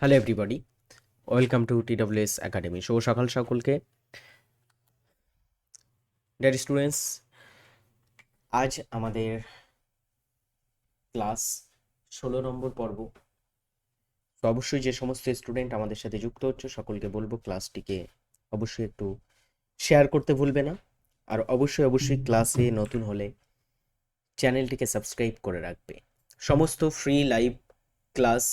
Hello everybody welcome to T TWS academy শুভ সকাল সকলকে। Dear students আজ আমাদের ক্লাস ষোলো নম্বর পর্ব। তো অবশ্যই যে সমস্ত স্টুডেন্ট আমাদের সাথে যুক্ত হচ্ছে, সকলকে বলব ক্লাসটিকে অবশ্যই একটু শেয়ার করতে ভুলবে না। আর অবশ্যই অবশ্যই ক্লাসে নতুন হলে চ্যানেলটিকে সাবস্ক্রাইব করে রাখবে। সমস্ত free live class,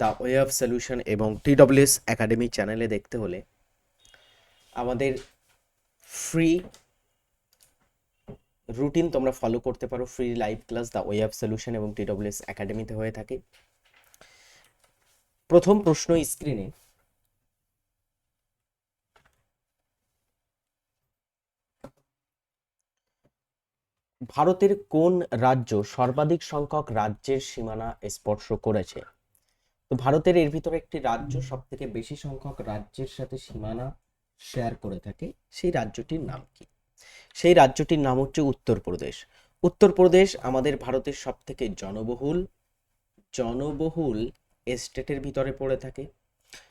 the way of solution এবং টিডব্লিউএস একাডেমি চ্যানেলে দেখতে হলে আমাদের ফ্রি রুটিন তোমরা ফলো করতে পারো। Free live class, the way of solution এবং টিডব্লিউএস একাডেমিতে হয়ে থাকে। প্রথম প্রশ্ন স্ক্রিনে ভারতের কোন রাজ্য সর্বাধিক সংখ্যক রাজ্যের সীমানা স্পর্শ করেছে? তো ভারতের এর ভিতরে একটি রাজ্য সব থেকে বেশি সংখ্যক রাজ্যের সাথে সীমানা শেয়ার করে থাকে, সেই রাজ্যটির নাম কি? সেই রাজ্যটির নাম হচ্ছে উত্তরপ্রদেশ। উত্তরপ্রদেশ আমাদের ভারতের সব থেকে জনবহুল জনবহুল স্টেটের ভিতরে পড়ে থাকে।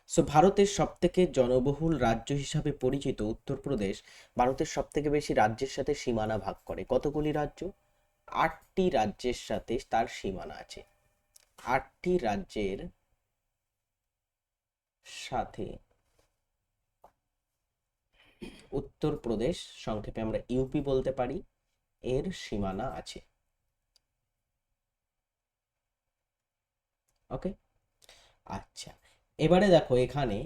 সো ভারতের সবথেকে জনবহুল রাজ্য হিসাবে পরিচিত উত্তরপ্রদেশ ভারতের সব থেকে বেশি রাজ্যের সাথে সীমানা ভাগ করে। কতগুলি রাজ্য? আটটি রাজ্যের সাথে তার সীমানা আছে। আটটি রাজ্যের সাথে উত্তরপ্রদেশ, সংক্ষেপে আমরা ইউপি বলতে পারি, এর সীমানা আছে। ওকে আচ্ছা। এবারে দেখো এখানে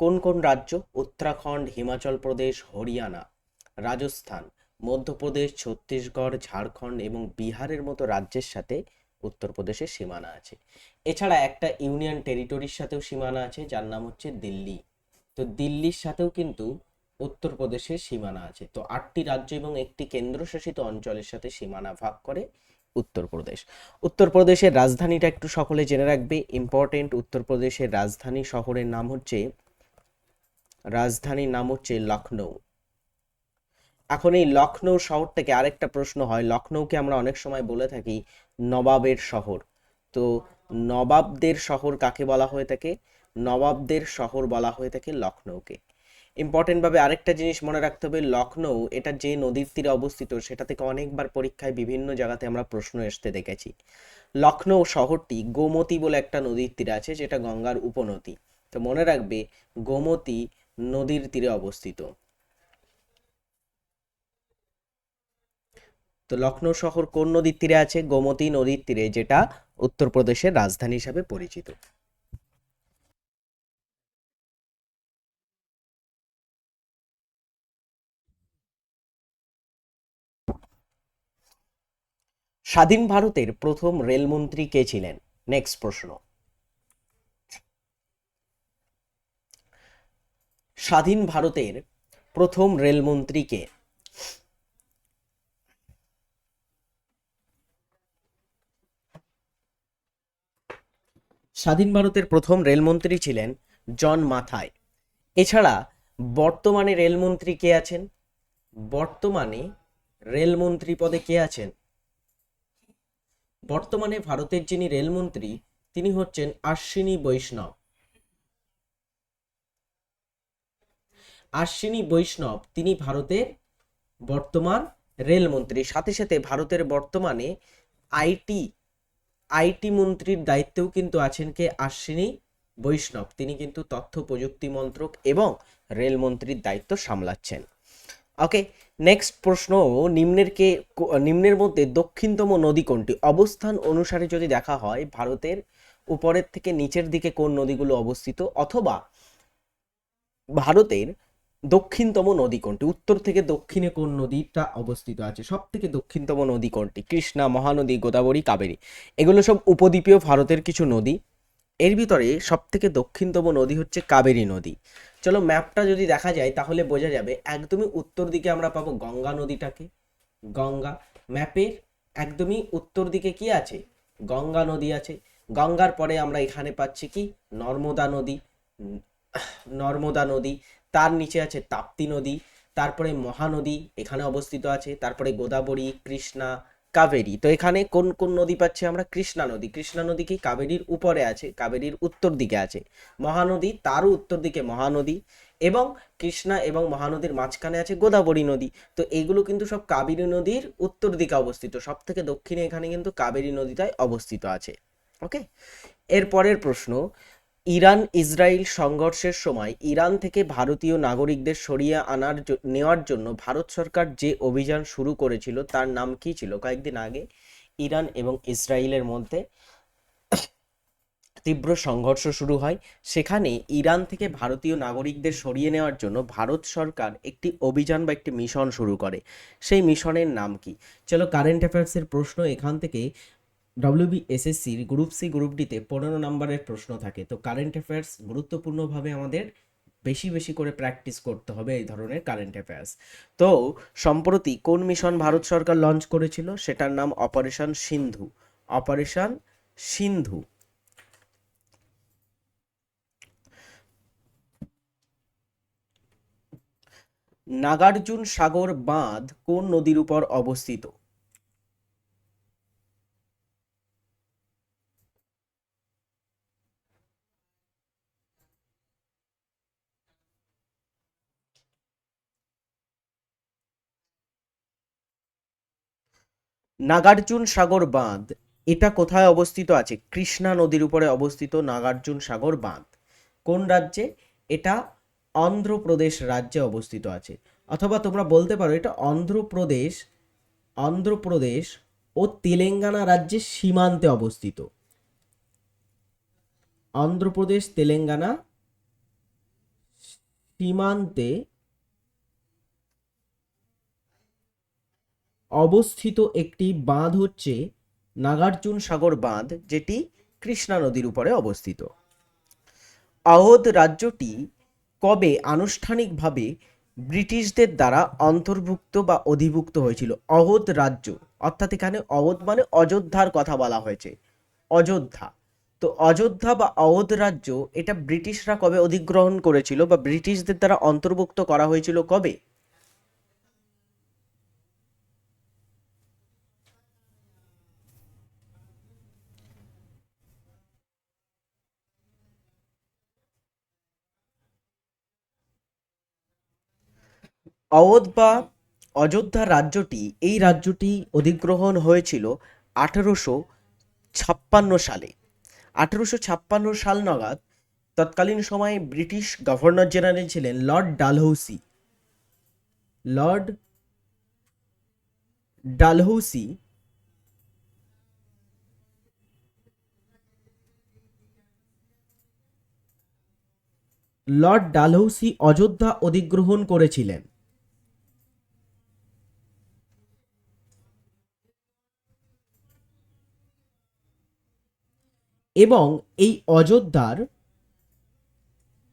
কোন কোন রাজ্য? উত্তরাখণ্ড, হিমাচল প্রদেশ, হরিয়ানা। রাজস্থান, মধ্যপ্রদেশ, ছত্তিশগড়, ঝাড়খণ্ড এবং বিহারের মতো রাজ্যের সাথে উত্তরপ্রদেশের সীমানা আছে। এছাড়া একটা ইউনিয়ন টেরিটরির সাথেও সীমানা আছে, যার নাম হচ্ছে দিল্লি। তো দিল্লির সাথেও কিন্তু উত্তরপ্রদেশের সীমানা আছে। তো আটটি রাজ্য এবং একটি কেন্দ্রশাসিত অঞ্চলের সাথে সীমানা ভাগ করে উত্তরপ্রদেশ। উত্তরপ্রদেশের রাজধানীটা একটু সকলে জেনে রাখবে। ইম্পর্টেন্ট উত্তরপ্রদেশের রাজধানী শহরের নাম হচ্ছে, রাজধানীর নাম হচ্ছে লখনৌ এখন এই লখনৌ শহর থেকে আরেকটা প্রশ্ন হয়। লখনৌকে আমরা অনেক সময় বলে থাকি নবাবের শহর। তো নবাবদের শহর কাকে বলা হয়ে থাকে? নবাবদের শহর বলা হয়ে থাকে লখনৌকে ইম্পর্টেন্ট ভাবে আরেকটা জিনিস মনে রাখতে হবে লখনৌ এটা যে নদীর তীরে অবস্থিত, সেটা থেকে অনেকবার পরীক্ষায় বিভিন্ন জায়গাতে আমরা প্রশ্ন আসতে দেখেছি। লখনৌ শহরটি গোমতী বলে একটা নদীর তীরে আছে, যেটা গঙ্গার উপনদী। তো মনে রাখবে, গোমতী নদীর তীরে অবস্থিত। তো লখনৌ শহর কোন নদীর তীরে আছে? গোমতী নদীর তীরে, যেটা উত্তরপ্রদেশের রাজধানী হিসাবে পরিচিত। স্বাধীন ভারতের প্রথম রেলমন্ত্রী কে ছিলেন? নেক্সট প্রশ্ন। স্বাধীন ভারতের প্রথম রেলমন্ত্রী কে? স্বাধীন ভারতের প্রথম রেলমন্ত্রী ছিলেন জন মাথায়। এছাড়া বর্তমানে রেলমন্ত্রী কে আছেন? বর্তমানে রেলমন্ত্রী পদে কে আছেন? বর্তমানে ভারতের যিনি রেলমন্ত্রী, তিনি হচ্ছেন আশ্বিনী বৈষ্ণব। আশ্বিনী বৈষ্ণব, তিনি ভারতের বর্তমান রেলমন্ত্রী। সাথে সাথে ভারতের বর্তমানে আইটি আইটি মন্ত্রীর দায়িত্বেও কিন্তু আছেন কে? আশ্বিনী বৈষ্ণব। তিনি কিন্তু তথ্য প্রযুক্তি মন্ত্রক এবং রেলমন্ত্রীর দায়িত্ব সামলাচ্ছেন। ওকে নেক্সট প্রশ্ন, নিম্নের কে, নিম্নের মধ্যে দক্ষিণতম নদী কোনটি? অবস্থান অনুসারে যদি দেখা হয়, ভারতের উপরের থেকে নিচের দিকে কোন নদীগুলো অবস্থিত? অথবা ভারতের দক্ষিণতম নদী কোনটি? উত্তর থেকে দক্ষিণে কোন নদীটা অবস্থিত আছে? সব থেকে দক্ষিণতম নদী কোনটি? কৃষ্ণা মহানদী, গোদাবরী, কাবেরী। এগুলো সব উপদ্বীপীয় ভারতের কিছু নদী। এর ভিতরে সব থেকে দক্ষিণতম নদী হচ্ছে কাবেরী নদী। চলো ম্যাপটা যদি দেখা যায়, তাহলে বোঝা যাবে একদমই উত্তর দিকে আমরা পাবো গঙ্গা নদীটাকে। গঙ্গা ম্যাপের একদমই উত্তর দিকে কি আছে? গঙ্গা নদী আছে। গঙ্গার পরে আমরা এখানে পাচ্ছি কি? নর্মদা নদী। নর্মদা নদী, তার নিচে আছে তাপ্তি নদী, তারপরে মহানদী এখানে অবস্থিত আছে, তারপরে গোদাবরী, কৃষ্ণা কাবেরী। তো এখানে কোন কোন নদী পাচ্ছি আমরা? কৃষ্ণা নদী। কৃষ্ণা নদী কি কাবেরীর উপরে আছে, কাবেরীর উত্তর দিকে আছে। মহানদী, তারও উত্তর দিকে মহানদী এবং কৃষ্ণা এবং মহানদীর মাঝখানে আছে গোদাবরী নদী। তো এইগুলো কিন্তু সব কাবেরী নদীর উত্তর দিকে অবস্থিত। সব থেকে দক্ষিণে এখানে কিন্তু কাবেরী নদীটাই অবস্থিত আছে। ওকে? এর পরের প্রশ্ন ইরান ইসরায়েল সংঘর্ষের সময় ইরান থেকে ভারতীয় নাগরিকদের সরিয়ে আনার নেওয়ার জন্য ভারত সরকার যে অভিযান শুরু করেছিল তার নাম কি ছিল? কয়েকদিন আগে ইরান এবং ইসরায়েলের মধ্যে তীব্র সংঘর্ষ শুরু হয়। সেখানে ইরান থেকে ভারতীয় নাগরিকদের সরিয়ে নেওয়ার জন্য ভারত সরকার একটি অভিযান বা একটি মিশন শুরু করে। সেই মিশনের নাম কি? চলো কারেন্ট অ্যাফেয়ার্সের প্রশ্ন এখান থেকে ডব্লিউবি এসএসসির গ্রুপ সি গ্রুপ ডিতে পনেরো নম্বরের প্রশ্ন থাকে। তো কারেন্ট অ্যাফেয়ার্স গুরুত্বপূর্ণভাবে আমাদের বেশি বেশি করে প্র্যাকটিস করতে হবে এই ধরনের কারেন্ট অ্যাফেয়ার্স তো সম্প্রতি কোন মিশন ভারত সরকার লঞ্চ করেছিল? সেটার নাম অপারেশন সিন্ধু। অপারেশন সিন্ধু। নাগার্জুন সাগর বাঁধ কোন নদীর উপর অবস্থিত? নাগার্জুন সাগর বাঁধ, এটা কোথায় অবস্থিত আছে? কৃষ্ণা নদীর উপরে অবস্থিত নাগার্জুন সাগর বাঁধ। কোন রাজ্যে? এটা অন্ধ্রপ্রদেশ রাজ্যে অবস্থিত আছে। অথবা তোমরা বলতে পারো, এটা অন্ধ্রপ্রদেশ অন্ধ্রপ্রদেশ ও তেলেঙ্গানা রাজ্যের সীমান্তে অবস্থিত। অন্ধ্রপ্রদেশ, তেলেঙ্গানা সীমান্তে অবস্থিত একটি বাঁধ হচ্ছে নাগার্জুন সাগর বাঁধ, যেটি কৃষ্ণা নদীর উপরে অবস্থিত। আওধ রাজ্যটি কবে আনুষ্ঠানিকভাবে ব্রিটিশদের দ্বারা অন্তর্ভুক্ত বা অধিভুক্ত হয়েছিল? অহোদ রাজ্য, অর্থাৎ এখানে অবধ মানে অযোধ্যার কথা বলা হয়েছে। অযোধ্যা। তো অযোধ্যা বা অওধ রাজ্য, এটা ব্রিটিশরা কবে অধিগ্রহণ করেছিল বা ব্রিটিশদের দ্বারা অন্তর্ভুক্ত করা হয়েছিল কবে? অওধ বা অযোধ্যা রাজ্যটি, এই রাজ্যটি অধিগ্রহণ হয়েছিল আঠেরোশো ছাপ্পান্ন সালে। আঠেরোশো ছাপ্পান্ন সাল নাগাদ তৎকালীন সময়ে ব্রিটিশ গভর্নর জেনারেল ছিলেন Lord Dalhousie. Lord Dalhousie Lord Dalhousie Ayodhya অধিগ্রহণ করেছিলেন। এবং এই অযোধ্যার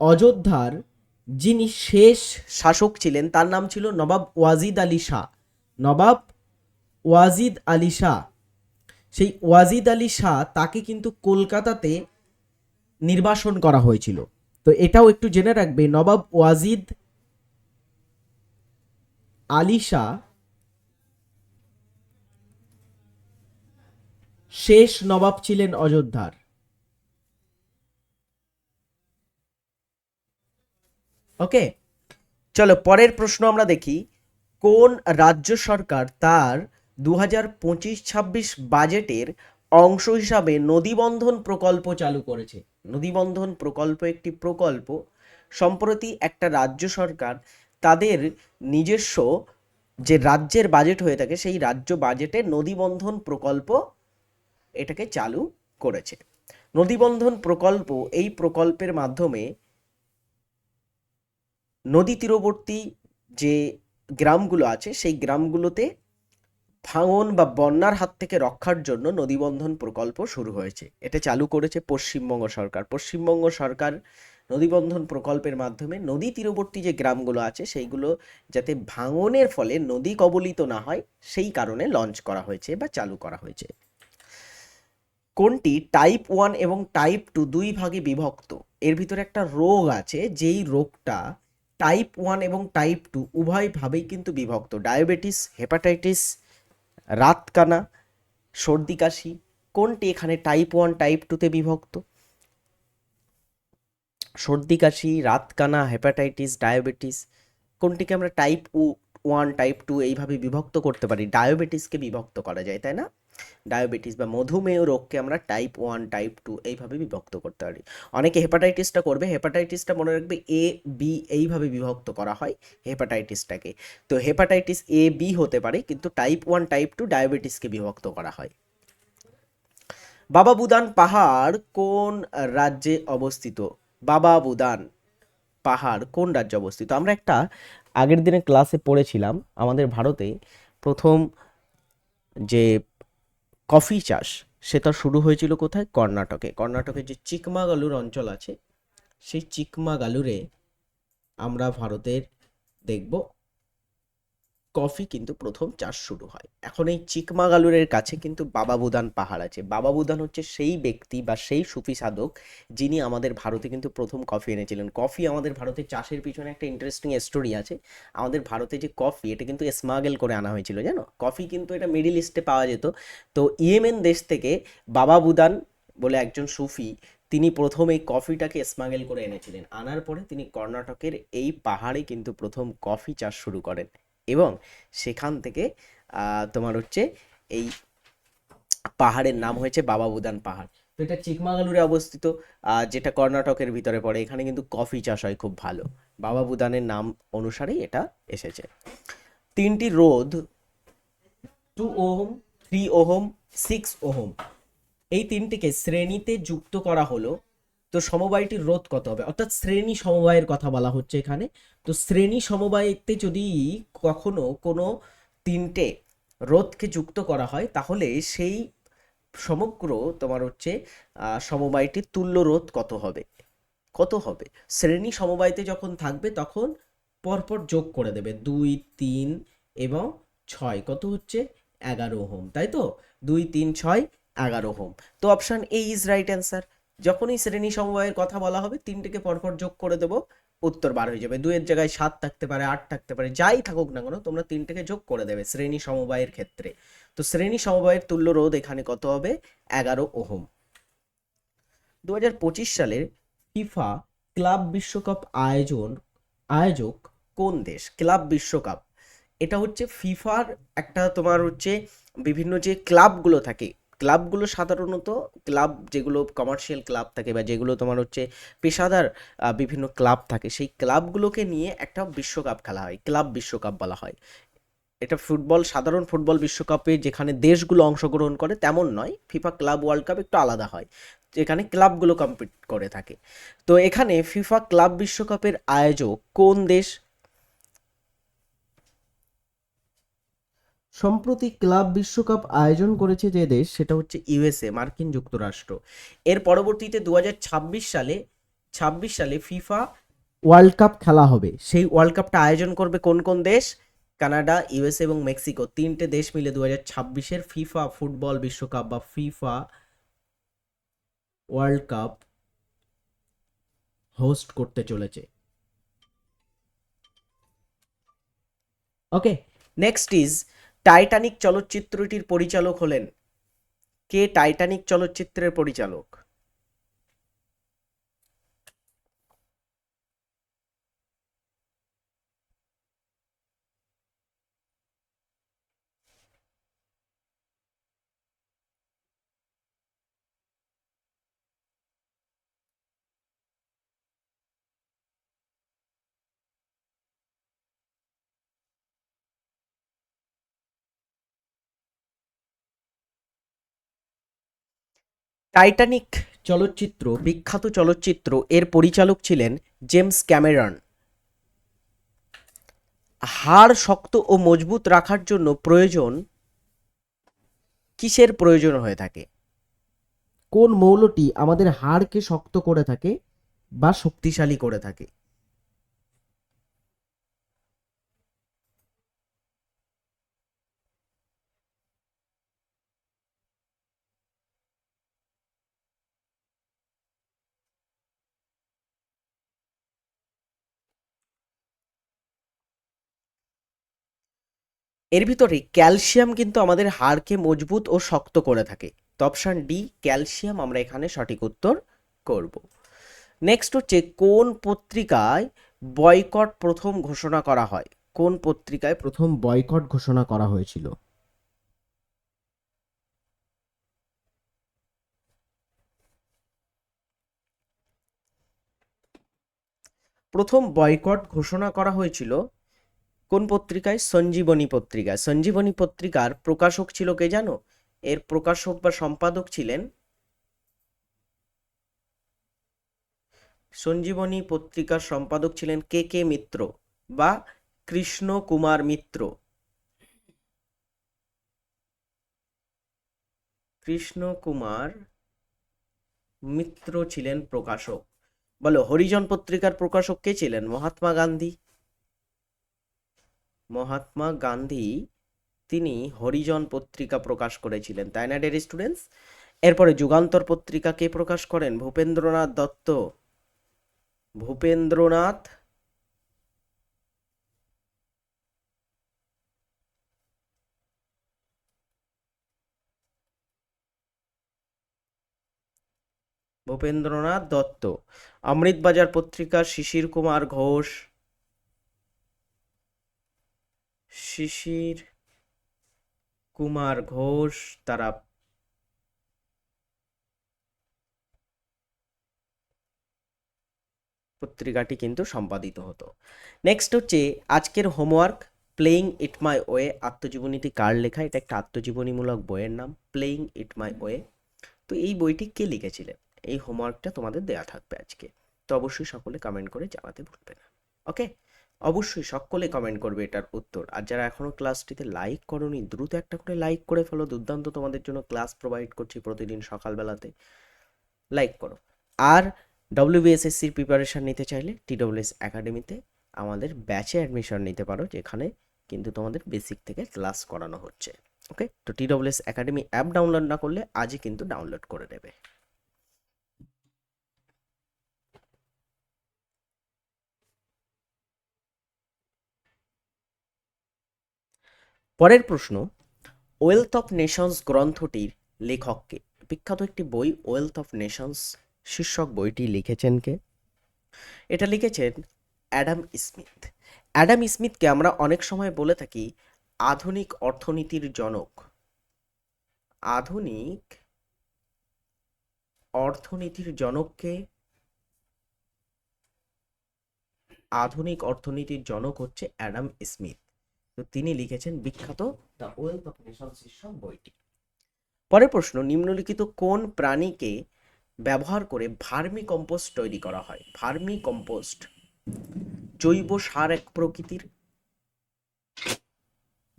অযোধ্যার যিনি শেষ শাসক ছিলেন, তার নাম ছিল নবাব ওয়াজিদ আলী শাহ। নবাব ওয়াজিদ আলী শাহ। সেই ওয়াজিদ আলী শাহ তাকে কিন্তু কলকাতাতে নির্বাসন করা হয়েছিল। তো এটাও একটু জেনে রাখবে, নবাব ওয়াজিদ আলী শাহ শেষ নবাব ছিলেন অযোধ্যার। ওকে, চলো পরের প্রশ্ন আমরা দেখি, কোন রাজ্য সরকার তার দু হাজার পঁচিশ ছাব্বিশ বাজেটের অংশ হিসাবে নদীবন্ধন প্রকল্প চালু করেছে? নদীবন্ধন প্রকল্প একটি প্রকল্প, সম্প্রতি একটা রাজ্য সরকার তাদের নিজস্ব যে রাজ্যের বাজেট হয়ে থাকে, সেই রাজ্য বাজেটে নদীবন্ধন প্রকল্প এটাকে চালু করেছে। নদীবন্ধন প্রকল্প এই প্রকল্পের মাধ্যমে নদী তীরবর্তী যে গ্রামগুলো আছে, সেই গ্রামগুলোতে ভাঙন বা বন্যার হাত থেকে রক্ষার জন্য নদীবন্ধন প্রকল্প শুরু হয়েছে। এটা চালু করেছে পশ্চিমবঙ্গ সরকার। পশ্চিমবঙ্গ সরকার নদীবন্ধন প্রকল্পের মাধ্যমে নদী তীরবর্তী যে গ্রামগুলো আছে, সেইগুলো যাতে ভাঙনের ফলে নদী কবলিত না হয়, সেই কারণে লঞ্চ করা হয়েছে বা চালু করা হয়েছে। কোনটি? টাইপ ওয়ান এবং টাইপ টু দুই ভাগে বিভক্ত। এর ভিতরে একটা রোগ আছে, যেই রোগটা টাইপ ওয়ান এবং টাইপ টু উভয়ভাবেই কিন্তু বিভক্ত। ডায়াবেটিস হেপাটাইটিস রাতকানা, সর্দি, কাশি, কোনটি এখানে টাইপ ওয়ান টাইপ টুতে বিভক্ত? সর্দি, কাশি, রাতকানা হেপাটাইটিস ডায়াবেটিস কোনটিকে আমরা টাইপ ওয়ান টাইপ টু এইভাবে বিভক্ত করতে পারি? ডায়াবেটিসকে বিভক্ত করা যায়, তাই না? ডায়াবেটিস বা মধুমেহ রোগকে আমরা টাইপ ওয়ান টাইপ টু এইভাবে বিভক্ত করতে পারি। অনেকে হেপাটাইটিসটা করবে হেপাটাইটিসটা মনে রাখবে এ বি এইভাবে বিভক্ত করা হয় হেপাটাইটিসটাকে তো হেপাটাইটিস এ বি হতে পারে, কিন্তু টাইপ ওয়ান টাইপ টু ডায়াবেটিসকে বিভক্ত করা হয়। বাবা বুদান পাহাড় কোন রাজ্যে অবস্থিত? বাবা বুদান পাহাড় কোন রাজ্যে অবস্থিত? আমরা একটা আগের দিনে ক্লাসে পড়েছিলাম, আমাদের ভারতে প্রথম যে কফি চাষ, সেটা শুরু হয়েছিল কোথায়? কর্ণাটকে। কর্ণাটকের যে চিকমাগালুর অঞ্চল আছে, সেই চিকমাগালুরে আমরা ভারতের দেখব কফি কিন্তু প্রথম চাষ শুরু হয়। এখন এই চিকমাগালুরের কাছে কিন্তু বাবা বুদান পাহাড় আছে। বাবা বুদান হচ্ছে সেই ব্যক্তি বা সেই সুফি সাধক যিনি আমাদের ভারতে কিন্তু প্রথম কফি এনেছিলেন। কফি আমাদের ভারতে চাষের পিছনে একটা ইন্টারেস্টিং স্টোরি আছে। আমাদের ভারতে যে কফি, এটা কিন্তু স্মাগেল করে আনা হয়েছিল, জানো? কফি কিন্তু এটা মিডিল ইস্টে পাওয়া যেত। তো ইয়েমেন দেশ থেকে বাবা বুদান বলে একজন সুফি, তিনি প্রথম এই কফিটাকে স্মাগেল করে এনেছিলেন। আনার পরে তিনি কর্ণাটকের এই পাহাড়ে কিন্তু প্রথম কফি চাষ শুরু করেন। এবং সেখান থেকে তোমার হচ্ছে এই পাহাড়ের নাম হয়েছে বাবা বুদান পাহাড়। তো এটা চিকমাগালুরে অবস্থিত যেটা কর্ণাটকের ভিতরে পড়ে। এখানে কিন্তু কফি চাষ হয় খুব ভালো। বাবা বুদানের নাম অনুসারেই এটা এসেছে। তিনটি রোধ, two ohm, three ohm, six ohm, এই তিনটিকে শ্রেণীতে যুক্ত করা হলো তো সমবায়টির রোধ কত হবে? অর্থাৎ শ্রেণি সমবায়ের কথা বলা হচ্ছে এখানে। তো শ্রেণি সমবায়তে যদি কখনো কোনো তিনটে রোধকে যুক্ত করা হয়, তাহলে সেই সমগ্র তোমার হচ্ছে সমবায়টির তুল্য রোধ কত হবে? কত হবে? শ্রেণি সমবায়তে যখন থাকবে, তখন পরপর যোগ করে দেবে, দুই, তিন এবং ছয়। কত হচ্ছে? এগারো হোম তাই তো? দুই, তিন, ছয়, এগারো হোম তো option A is right answer যখনই শ্রেণি সমবায়ের কথা বলা হবে, তিনটেকে পরপর যোগ করে দেবো, উত্তর বার হয়ে যাবে। দুইয়ের জায়গায় সাত থাকতে পারে, আট থাকতে পারে, যাই থাকুক না কেন, তোমরা তিনটেকে যোগ করে দেবে শ্রেণি সমবায়ের ক্ষেত্রে। তো শ্রেণি সমবায়ের তুল্য রোধ এখানে কত হবে? এগারো ওহম। দু হাজার পঁচিশ সালের ফিফা ক্লাব বিশ্বকাপ আয়োজন, আয়োজক কোন দেশ? ক্লাব বিশ্বকাপ। এটা হচ্ছে ফিফার একটা তোমার হচ্ছে বিভিন্ন যে ক্লাবগুলো থাকে ক্লাবগুলো সাধারণত ক্লাব যেগুলো কমার্শিয়াল ক্লাব থাকে বা যেগুলো তোমার হচ্ছে পেশাদার বিভিন্ন ক্লাব থাকে, সেই ক্লাবগুলোকে নিয়ে একটা বিশ্বকাপ খেলা হয়, ক্লাব বিশ্বকাপ বলা হয়। এটা ফুটবল, সাধারণ ফুটবল বিশ্বকাপে যেখানে দেশগুলো অংশগ্রহণ করে তেমন নয় ফিফা ক্লাব ওয়ার্ল্ড কাপ একটু আলাদা হয়, যেখানে ক্লাবগুলো কম্পিট করে থাকে। তো এখানে ফিফা ক্লাব বিশ্বকাপের আয়োজক কোন দেশ? সম্প্রতি ক্লাব বিশ্বকাপ আয়োজন করেছে যে দেশ, সেটা হচ্ছে ইউএসএ, মার্কিন যুক্তরাষ্ট্র। এর পরবর্তীতে দুহাজার ছাব্বিশ সালে ছাব্বিশ সালে ফিফা ওয়ার্ল্ড কাপ খেলা হবে। সেই ওয়ার্ল্ড কাপটা আয়োজন করবে কোন কোন দেশ? কানাডা, ইউএসএ এবং মেক্সিকো। তিনটে দেশ মিলে দু হাজার ছাব্বিশের ফিফা ফুটবল বিশ্বকাপ বা ফিফা ওয়ার্ল্ড কাপ হোস্ট করতে চলেছে। ওকে, নেক্সট ইজ টাইটানিক চলচ্চিত্রটির পরিচালক হলেন। কে টাইটানিক চলচ্চিত্রের পরিচালক? টাইটানিক চলচ্চিত্র, বিখ্যাত চলচ্চিত্র এর পরিচালক ছিলেন জেমস ক্যামেরন। হাড় শক্ত ও মজবুত রাখার জন্য প্রয়োজন কিসের প্রয়োজন হয়ে থাকে? কোন মৌলটি আমাদের হাড়কে শক্ত করে থাকে বা শক্তিশালী করে থাকে? এর ভিতরে ক্যালসিয়াম কিন্তু আমাদের হাড়কে মজবুত ও শক্ত করে থাকে। তো অপশান ডি, ক্যালসিয়াম, আমরা এখানে সঠিক উত্তর করব। নেক্সট হচ্ছে, কোন পত্রিকায় বয়কট প্রথম ঘোষণা করা হয়? কোন পত্রিকায় প্রথম বয়কট ঘোষণা করা হয়েছিল? প্রথম বয়কট ঘোষণা করা হয়েছিল কোন পত্রিকায়? সঞ্জীবনী পত্রিকায়। সঞ্জীবনী পত্রিকার প্রকাশক ছিল কে জানো? এর প্রকাশক বা সম্পাদক ছিলেন সঞ্জীবনী পত্রিকার সম্পাদক ছিলেন কে কে মিত্র বা কৃষ্ণ কুমার মিত্র। কৃষ্ণ কুমার মিত্র ছিলেন প্রকাশক। বলো, হরিজন পত্রিকার প্রকাশক কে ছিলেন? মহাত্মা গান্ধী। মহাত্মা গান্ধী তিনি হরিজন পত্রিকা প্রকাশ করেছিলেন, তাই না ডের স্টুডেন্টস এরপরে যুগান্তর পত্রিকা কে প্রকাশ করেন? ভূপেন্দ্রনাথ দত্ত। ভূপেন্দ্রনাথ ভূপেন্দ্রনাথ দত্ত। অমৃতবাজার পত্রিকা শিশির কুমার ঘোষ। শিশির কুমার ঘোষ তারা পত্রিকাটি কিন্তু সম্পাদিত হতো। নেক্সট হচ্ছে, আজকের homework playing it my way আত্মজীবনীটি কার লেখা? এটা একটা আত্মজীবনীমূলক বইয়ের নাম প্লেইং ইট মাই ওয়ে তো এই বইটি কে লিখেছিলেন? এই হোমওয়ার্কটা তোমাদের দেয়া থাকবে আজকে। তো অবশ্যই সকলে কমেন্ট করে জানাতে ভুলবে না। ওকে অবশ্যই সকলে কমেন্ট করবে এটার উত্তর। আর যারা এখনও ক্লাসটিতে লাইক করনি, দ্রুত একটা করে লাইক করে ফেলো। দুর্দান্ত তোমাদের জন্য ক্লাস প্রোভাইড করছি প্রতিদিন সকালবেলাতে। লাইক করো। আর ডব্লিউবিএসএসসির প্রিপারেশান নিতে চাইলে টিডব্লিউএস একাডেমিতে আমাদের ব্যাচে অ্যাডমিশন নিতে পারো, যেখানে কিন্তু তোমাদের বেসিক থেকে ক্লাস করানো হচ্ছে। ওকে তো টিডব্লিউএস একাডেমি অ্যাপ ডাউনলোড না করলে আজই কিন্তু ডাউনলোড করে নেবে। পরের প্রশ্ন ওয়েলথ অফ নেশনস গ্রন্থটির লেখককে, বিখ্যাত একটি বই ওয়েলথ অফ নেশনস শীর্ষক বইটি লিখেছেন কে? এটা লিখেছেন অ্যাডাম স্মিথ অ্যাডাম স্মিথকে আমরা অনেক সময় বলে থাকি আধুনিক অর্থনীতির জনক। আধুনিক অর্থনীতির জনককে আধুনিক অর্থনীতির জনক হচ্ছে অ্যাডাম স্মিথ তো তিনি লিখেছেন বিখ্যাত দ্য ওয়েলথ অফ নেশন শীর্ষক বইটি। পরের প্রশ্ন, নিম্নলিখিত কোন প্রাণীকে ব্যবহার করে ভার্মি কম্পোস্ট তৈরি করা হয়? ভার্মি কম্পোস্ট জৈব সার এক প্রকৃতির।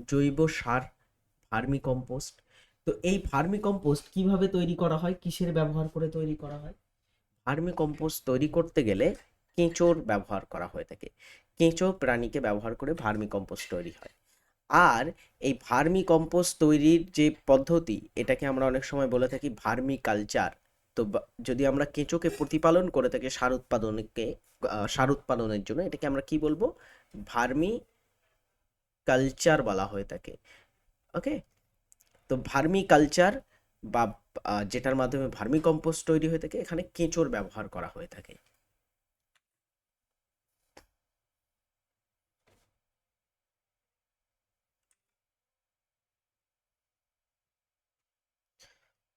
জৈব সার ভার্মি কম্পোস্ট তো এই ভার্মি কম্পোস্ট কীভাবে তৈরি করা হয়? কিসের ব্যবহার করে তৈরি করা হয়? ভার্মি কম্পোস্ট তৈরি করতে গেলে কেঁচোর ব্যবহার করা হয়ে থাকে। কেঁচো প্রাণীকে ব্যবহার করে ভার্মি কম্পোস্ট তৈরি হয়। আর এই ভার্মি কম্পোস্ট তৈরির যে পদ্ধতি, এটাকে আমরা অনেক সময় বলে থাকি ভার্মি কালচার তো যদি আমরা কেঁচোকে প্রতিপালন করে থাকি সার উৎপাদনকে সার উৎপাদনের জন্য, এটাকে আমরা কি বলব? ভার্মি কালচার বলা হয়ে থাকে। ওকে? তো ভার্মি কালচার বা যেটার মাধ্যমে ভার্মি কম্পোস্ট তৈরি হয়ে থাকে, এখানে কেঁচোর ব্যবহার করা হয়ে থাকে।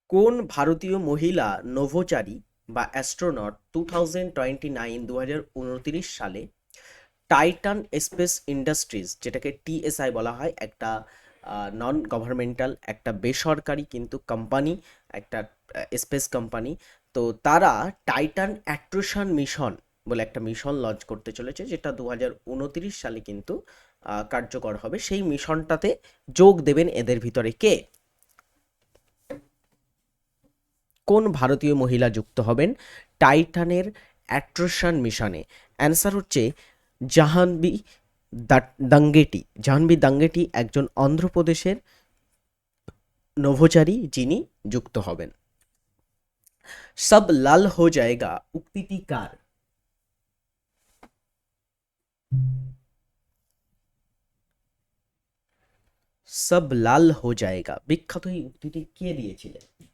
কোন ভারতীয় মহিলা নভোচারী বা astronaut two thousand twenty nine দু হাজার উনত্রিশ সালে টাইটান স্পেস ইন্ডাস্ট্রিজ, যেটাকে টিএসআই বলা হয়, একটা নন গভর্নমেন্টাল একটা বেসরকারি কিন্তু কোম্পানি একটা স্পেস কোম্পানি তো তারা টাইটান অ্যাট্রোশন মিশন বলে একটা মিশন লঞ্চ করতে চলেছে, যেটা দু হাজার উনত্রিশ সালে কিন্তু কার্যকর হবে। সেই মিশনটাতে যোগ দেবেন এদের ভিতরে কে? কোন ভারতীয় মহিলা যুক্ত হবেন? টাইটানের অ্যাট্রোশন মিশনে। অ্যান্সার হচ্ছে জাহানবি দাঙ্গেটি। জাহানবি দাঙ্গেটি একজন অন্ধ্রপ্রদেশের নভোচারী যিনি যুক্ত হবেন। সব লাল হো জায়গা, উক্তিটি কার? সব লাল হো জায়গা। বিখ্যাত এই উক্তিটি কে দিয়েছিলেন?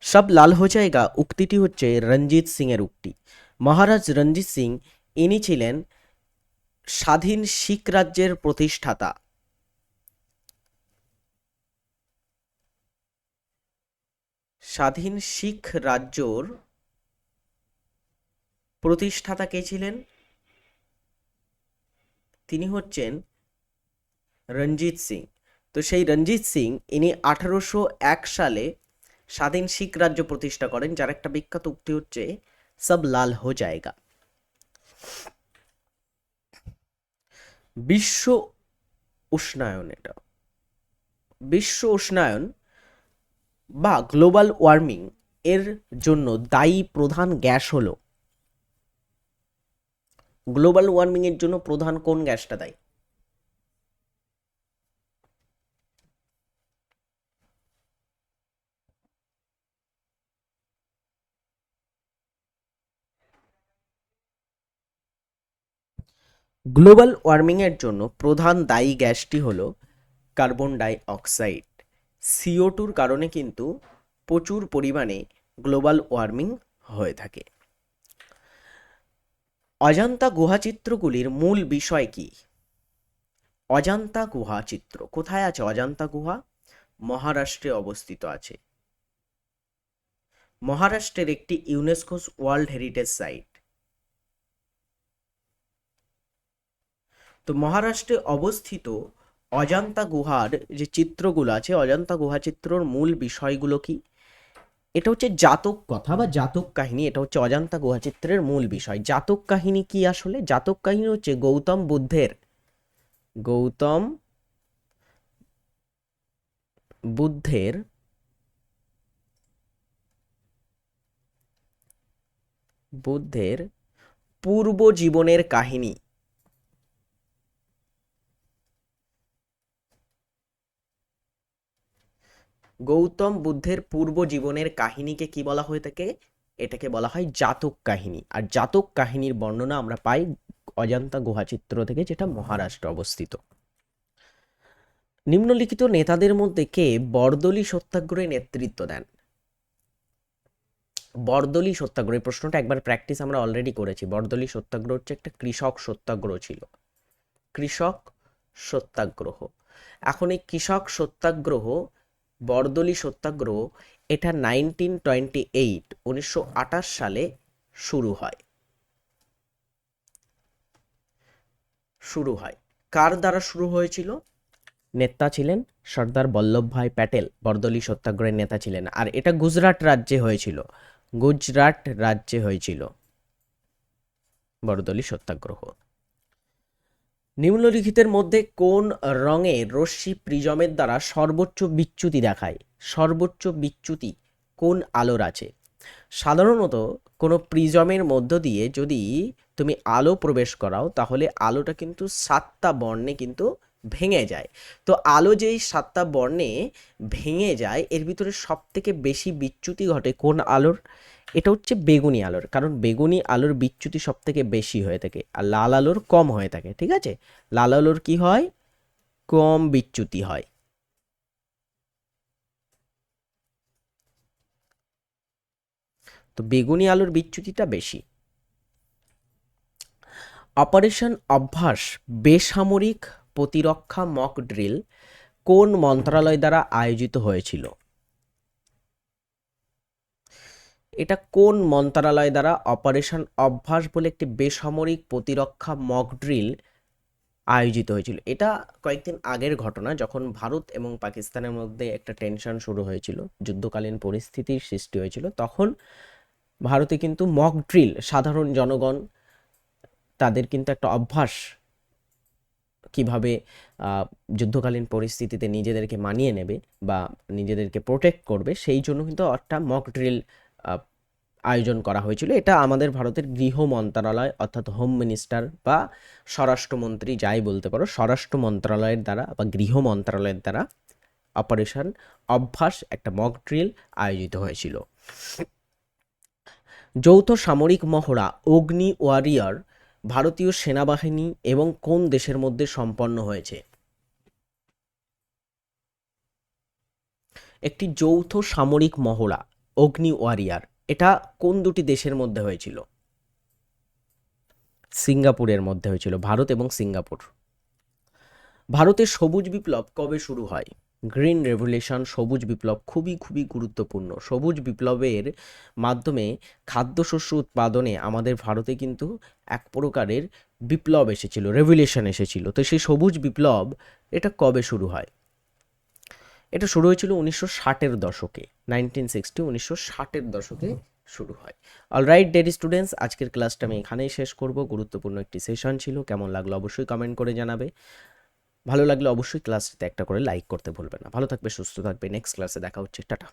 সব লাল হো জায়গা উক্তিটি হচ্ছে রঞ্জিত সিং এর উক্তি। মহারাজ রঞ্জিত সিং, ইনি ছিলেন স্বাধীন শিখ রাজ্যের প্রতিষ্ঠাতা। স্বাধীন শিখ রাজ্যর প্রতিষ্ঠাতা কে ছিলেন? তিনি হচ্ছেন রঞ্জিত সিং। তো সেই রঞ্জিত সিং, ইনি আঠারোশো এক সালে স্বাধীন শিখ রাজ্য প্রতিষ্ঠা করেন, যার একটা বিখ্যাত উক্তি হচ্ছে সব লাল হো জায়গা। বিশ্ব উষ্ণায়ন এটা। বিশ্ব উষ্ণায়ন বা গ্লোবাল ওয়ার্মিং এর জন্য দায়ী প্রধান গ্যাস হলো। গ্লোবাল ওয়ার্মিং এর জন্য প্রধান কোন গ্যাসটা দায়ী? গ্লোবাল ওয়ার্মিংয়ের জন্য প্রধান দায়ী গ্যাসটি হলো কার্বন ডাই অক্সাইড সিও টুর কারণে কিন্তু প্রচুর পরিমাণে গ্লোবাল ওয়ার্মিং হয়ে থাকে। অজান্তা গুহাচিত্রগুলির মূল বিষয় কি? অজান্তা গুহা চিত্র কোথায় আছে অজান্তা গুহা? মহারাষ্ট্রে অবস্থিত আছে। মহারাষ্ট্রের একটি ইউনেস্কো ওয়ার্ল্ড হেরিটেজ সাইট। তো মহারাষ্ট্রে অবস্থিত অজান্তা গুহার যে চিত্রগুলো আছে, অজান্তা গুহা চিত্রর মূল বিষয়গুলো কি? এটা হচ্ছে জাতক কথা বা জাতক কাহিনী, এটা হচ্ছে অজান্তা গুহা চিত্রের মূল বিষয়। জাতক কাহিনী কি আসলে? জাতক কাহিনী হচ্ছে গৌতম বুদ্ধের। গৌতম বুদ্ধের বুদ্ধের পূর্ব জীবনের কাহিনী। গৌতম বুদ্ধের পূর্ব জীবনের কাহিনীকে কি বলা হয়ে থাকে? এটাকে বলা হয় জাতক কাহিনী। আর জাতক কাহিনীর বর্ণনা আমরা পাই অজান্তা গুহাচিত্র থেকে, যেটা মহারাষ্ট্রে অবস্থিত। নিম্নলিখিত নেতাদের মধ্যে কে বরদলি সত্যাগ্রহে নেতৃত্ব দেন? বরদলি সত্যাগ্রহ প্রশ্নটা একবার প্র্যাকটিস আমরা অলরেডি করেছি। বরদলি সত্যাগ্রহ হচ্ছে একটা কৃষক সত্যাগ্রহ ছিল। কৃষক সত্যাগ্রহ। এখন এই কৃষক সত্যাগ্রহ বরদলি সত্যাগ্রহ এটা নাইনটিন টোয়েন্টি এইট উনিশশো আঠাশ সালে শুরু হয়। শুরু হয়। কার দ্বারা শুরু হয়েছিল? নেতা ছিলেন সর্দার বল্লভভাই প্যাটেল, বরদলি সত্যাগ্রহের নেতা ছিলেন। আর এটা গুজরাট রাজ্যে হয়েছিল। গুজরাট রাজ্যে হয়েছিল বরদলি সত্যাগ্রহ। নিম্নলিখিতের মধ্যে কোন রঙে রশ্মি প্রিজমের দ্বারা সর্বোচ্চ বিচ্যুতি দেখায়? সর্বোচ্চ বিচ্যুতি কোন আলোর আছে? সাধারণত কোনো প্রিজমের মধ্য দিয়ে যদি তুমি আলো প্রবেশ করাও, তাহলে আলোটা কিন্তু সাতটা বর্ণে কিন্তু ভেঙে যায়। তো আলো যেই সাতটা বর্ণে ভেঙে যায়, এর ভিতরে সব থেকে বেশি বিচ্যুতি ঘটে কোন আলোর? এটা হচ্ছে বেগুনি আলোর, কারণ বেগুনি আলোর বিচ্যুতি সব থেকে বেশি হয়ে থাকে আর লাল আলোর কম হয়ে থাকে, ঠিক আছে? লাল আলোর কি হয়? কম বিচ্যুতি হয়। তো বেগুনি আলোর বিচ্যুতিটা বেশি। অপারেশন অভ্যাস, বেসামরিক প্রতিরক্ষা মক ড্রিল কোন মন্ত্রণালয় দ্বারা আয়োজিত হয়েছিল? এটা কোন মন্ত্রণালয় দ্বারা অপারেশন অভ্যাস বলে একটি বেসামরিক প্রতিরক্ষা মক ড্রিল আয়োজিত হয়েছিল? এটা কয়েকদিন আগের ঘটনা, যখন ভারত এবং পাকিস্তানের মধ্যে একটা টেনশন শুরু হয়েছিল, যুদ্ধকালীন পরিস্থিতির সৃষ্টি হয়েছিল, তখন ভারতে কিন্তু মক ড্রিল, সাধারণ জনগণ তাদের কিন্তু একটা অভ্যাস কীভাবে যুদ্ধকালীন পরিস্থিতিতে নিজেদেরকে মানিয়ে নেবে বা নিজেদেরকে প্রোটেক্ট করবে, সেই জন্য কিন্তু একটা মক ড্রিল আয়োজন করা হয়েছিল। এটা আমাদের ভারতের গৃহ মন্ত্রণালয় অর্থাৎ হোম মিনিস্টার বা স্বরাষ্ট্রমন্ত্রী যাই বলতে পারো স্বরাষ্ট্র মন্ত্রণালয়ের দ্বারা বা গৃহ মন্ত্রণালয়ের দ্বারা অপারেশন অভ্যাস একটা মক ড্রিল আয়োজিত হয়েছিল। যৌথ সামরিক মহড়া অগ্নি ওয়ারিয়র ভারতীয় সেনাবাহিনী এবং কোন দেশের মধ্যে সম্পন্ন হয়েছে? একটি যৌথ সামরিক মহড়া অগ্নি ওয়ারিয়ার। এটা কোন দুটি দেশের মধ্যে হয়েছিল? সিঙ্গাপুরের মধ্যে হয়েছিল, ভারত এবং সিঙ্গাপুর। ভারতের সবুজ বিপ্লব কবে শুরু হয়? গ্রিন রেভলিউশন সবুজ বিপ্লব খুবই খুবই গুরুত্বপূর্ণ। সবুজ বিপ্লবের মাধ্যমে খাদ্যশস্য উৎপাদনে আমাদের ভারতে কিন্তু এক প্রকারের বিপ্লব এসেছিল রেভলিউশন এসেছিল। তো সেই সবুজ বিপ্লব, এটা কবে শুরু হয়? এটা শুরু হয়েছিল উনিশশো ষাটের দশকে নাইনটিন সিক্সটি উনিশশো ষাটের দশকে শুরু হয়। অল রাইট ডেডি স্টুডেন্টস আজকের ক্লাসটা আমি এখানেই শেষ করব। গুরুত্বপূর্ণ একটি সেশন ছিল, কেমন লাগল অবশ্যই কমেন্ট করে জানাবে। ভালো লাগলে অবশ্যই ক্লাসটিতে একটা করে লাইক করতে ভুলবে না। ভালো থাকবে, সুস্থ থাকবে। নেক্সট ক্লাসে দেখা হচ্ছে। টাটা।